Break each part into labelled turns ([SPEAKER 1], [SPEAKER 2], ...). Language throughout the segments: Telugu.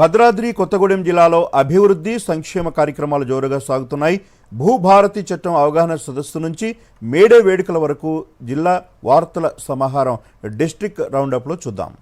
[SPEAKER 1] భద్రాద్రి కొత్తగూడెం జిల్లాలో అభివృద్ధి సంక్షేమ కార్యక్రమాలు జోరుగా సాగుతున్నాయి. భూభారతి చట్టం అవగాహన సదస్సు నుంచి మేడే వేడుకల వరకు జిల్లా వార్తల సమాహారం డిస్ట్రిక్ట్ రౌండప్లో చూద్దాం.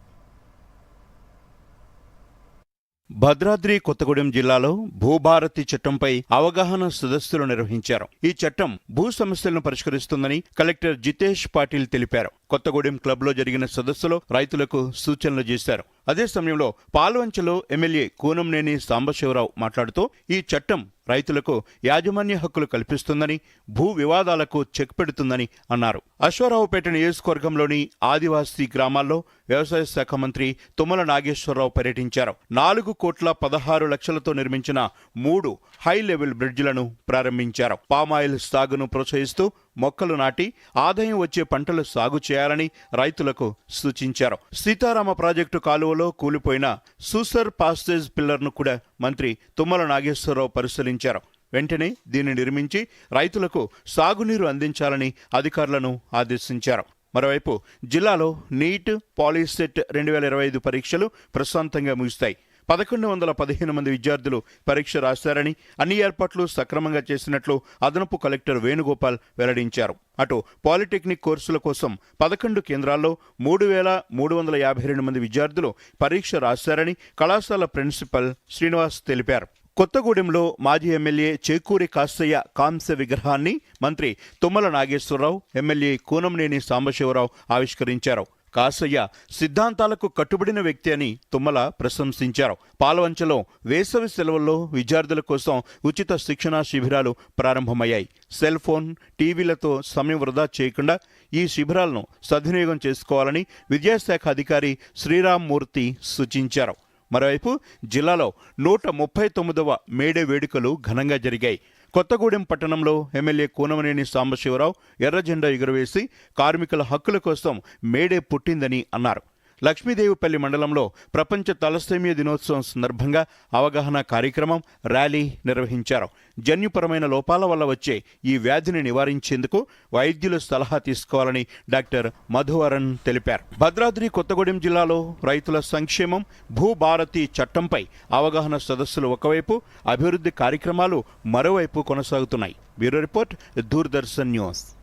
[SPEAKER 1] భద్రాద్రి కొత్తగూడెం జిల్లాలో భూభారతి చట్టంపై అవగాహన సదస్సులు నిర్వహించారు. ఈ చట్టం భూ సమస్యలను పరిష్కరిస్తుందని కలెక్టర్ జితేష్ పాటిల్ తెలిపారు. కొత్తగూడెం క్లబ్లో జరిగిన సదస్సులో రైతులకు సూచనలు చేశారు. అదే సమయంలో పాల్వంచలో ఎమ్మెల్యే కూనంనేని సాంబశివరావు మాట్లాడుతూ ఈ చట్టం రైతులకు యాజమాన్య హక్కులు కల్పిస్తుందని భూ వివాదాలకు చెక్ పెడుతుందని అన్నారు. అశ్వారావుపేట నియోజకవర్గంలోని ఆదివాసీ గ్రామాల్లో వ్యవసాయ శాఖ మంత్రి తుమ్మల నాగేశ్వరరావు పర్యటించారు. నాలుగు కోట్ల పదహారు లక్షలతో నిర్మించిన మూడు హై లెవెల్ బ్రిడ్జ్లను ప్రారంభించారు. పామాయిల్ సాగును ప్రోత్సహిస్తూ మొక్కలు నాటి ఆదాయం వచ్చే పంటలు సాగు చేయాలని రైతులకు సూచించారు. సీతారామ ప్రాజెక్టు కాలువలో కూలిపోయిన సూసర్ పాస్టేజ్ పిల్లర్ను కూడా మంత్రి తుమ్మల నాగేశ్వరరావు పరిశీలించారు. వెంటనే దీన్ని నిర్మించి రైతులకు సాగునీరు అందించాలని అధికారులను ఆదేశించారు. మరోవైపు జిల్లాలో నీట్ పాలిసెట్ రెండు వేల ఇరవై ఐదు పరీక్షలు ప్రశాంతంగా ముగుస్తాయి. పదకొండు వందల పదిహేను మంది విద్యార్థులు పరీక్ష రాశారని అన్ని ఏర్పాట్లు సక్రమంగా చేసినట్లు అదనపు కలెక్టర్ వేణుగోపాల్ వెల్లడించారు. అటు పాలిటెక్నిక్ కోర్సుల కోసం పదకొండు కేంద్రాల్లో మూడు వేల మూడు వందల యాభై రెండు మంది విద్యార్థులు పరీక్ష రాశారని కళాశాల ప్రిన్సిపల్ శ్రీనివాస్ తెలిపారు. కొత్తగూడెంలో మాజీ ఎమ్మెల్యే చేకూరి కాస్తయ్య కాంస్య విగ్రహాన్ని మంత్రి తుమ్మల నాగేశ్వరరావు ఎమ్మెల్యే కూనంనేని సాంబశివరావు ఆవిష్కరించారు. కాసయ్య సిద్ధాంతాలకు కట్టుబడిన వ్యక్తి అని తుమ్మల ప్రశంసించారు. పాలవంచలో వేసవి సెలవుల్లో విద్యార్థుల కోసం ఉచిత శిక్షణా శిబిరాలు ప్రారంభమయ్యాయి. సెల్ ఫోన్ టీవీలతో సమయం వృధా చేయకుండా ఈ శిబిరాలను సద్వినియోగం చేసుకోవాలని విద్యాశాఖ అధికారి శ్రీరామ్మూర్తి సూచించారు. మరోవైపు జిల్లాలో నూట ముప్పై తొమ్మిదవ మేడే వేడుకలు ఘనంగా జరిగాయి. కొత్తగూడెం పట్టణంలో ఎమ్మెల్యే కూనమనేని సాంబశివరావు ఎర్రజెండా ఎగురవేసి కార్మికుల హక్కుల కోసం మేడే పుట్టిందని అన్నారు. లక్ష్మీదేవిపల్లి మండలంలో ప్రపంచ తలసేమియా దినోత్సవం సందర్భంగా అవగాహన కార్యక్రమం ర్యాలీ నిర్వహించారు. జన్యుపరమైన లోపాల వల్ల వచ్చే ఈ వ్యాధిని నివారించేందుకు వైద్యుల సలహా తీసుకోవాలని డాక్టర్ మధువరన్ తెలిపారు. భద్రాద్రి కొత్తగూడెం జిల్లాలో రైతుల సంక్షేమం భూభారతి చట్టంపై అవగాహన సదస్సులు ఒకవైపు అభివృద్ధి కార్యక్రమాలు మరోవైపు కొనసాగుతున్నాయి. Bureau report Doordarshan news.